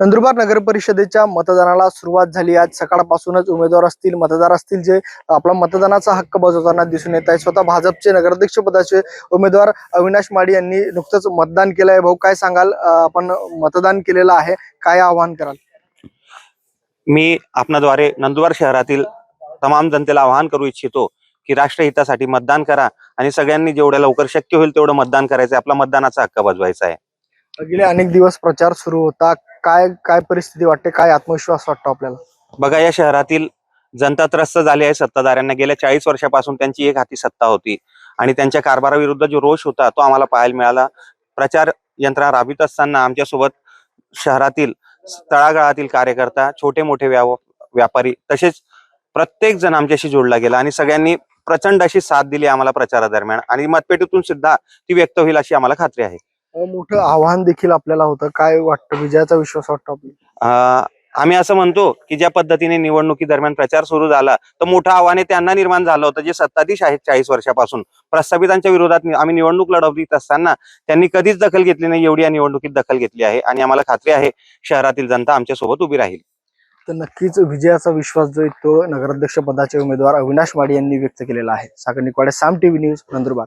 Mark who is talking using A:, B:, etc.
A: नंदुरबार नगर परिषदेच्या मतदानाला सुरुवात झाली. आज सकाळपासूनच उमेदवार असतील मतदार असतील जे आपला मतदानाचा हक्क बजावताना दिसून येत आहे स्वतः भाजपचे नगराध्यक्ष पदाचे उमेदवार अविनाश माडी यांनी नुकतंच मतदान केलं आहे भाऊ काय सांगाल? आपण मतदान केलेलं आहे. काय आवाहन कराल?
B: मी आपणाद्वारे नंदुरबार शहरातील तमाम जनतेला आवाहन करू इच्छितो की राष्ट्रहितासाठी मतदान करा आणि सगळ्यांनी जेवढ्या लवकर शक्य होईल तेवढं मतदान करायचं. आपला मतदानाचा हक्क बजवायचा आहे.
A: गेले अनेक दिवस प्रचार सुरू होता. काय काय परिस्थिती वाटते काय आत्मविश्वास वाटतो आपल्याला?
B: बघा या शहरातील जनता त्रस्त झाली आहे सत्ताधाऱ्यांना. गेल्या चाळीस वर्षापासून त्यांची एक हाती सत्ता होती. आणि त्यांच्या कारभाराविरुद्ध जो रोष होता तो आम्हाला पाहायला मिळाला. प्रचार यंत्रणा राबवित असताना आमच्यासोबत शहरातील तळागाळातील कार्यकर्ता छोटे मोठे व्याव व्यापारी तसेच प्रत्येक जण आमच्याशी जोडला गेला आणि सगळ्यांनी प्रचंड अशी साथ दिली आम्हाला प्रचारादरम्यान. आणि मतपेटीतून सुद्धा ती व्यक्त होईल अशी आम्हाला खात्री आहे.
A: मोठं आव्हान देखील आपल्याला होतं. काय वाटतं? विजयाचा विश्वास वाटतो आपल्याला?
B: आम्ही असं म्हणतो की ज्या पद्धतीने निवडणुकी दरम्यान प्रचार सुरू झाला तर मोठं आव्हाने त्यांना निर्माण झालं होतं जे सत्ताधीश आहेत चाळीस वर्षापासून. प्रस्थापितांच्या विरोधात आम्ही निवडणूक लढवलीत असताना त्यांनी कधीच दखल घेतली नाही एवढी या निवडणुकीत दखल घेतली आहे. आणि आम्हाला खात्री आहे शहरातील जनता आमच्यासोबत उभी राहील.
A: तर नक्कीच विजयाचा विश्वास जो आहे तो नगराध्यक्ष पदाचे उमेदवार अविनाश माडी यांनी व्यक्त केलेला आहे. Sagar Nikwade Saam TV news Nandurbar.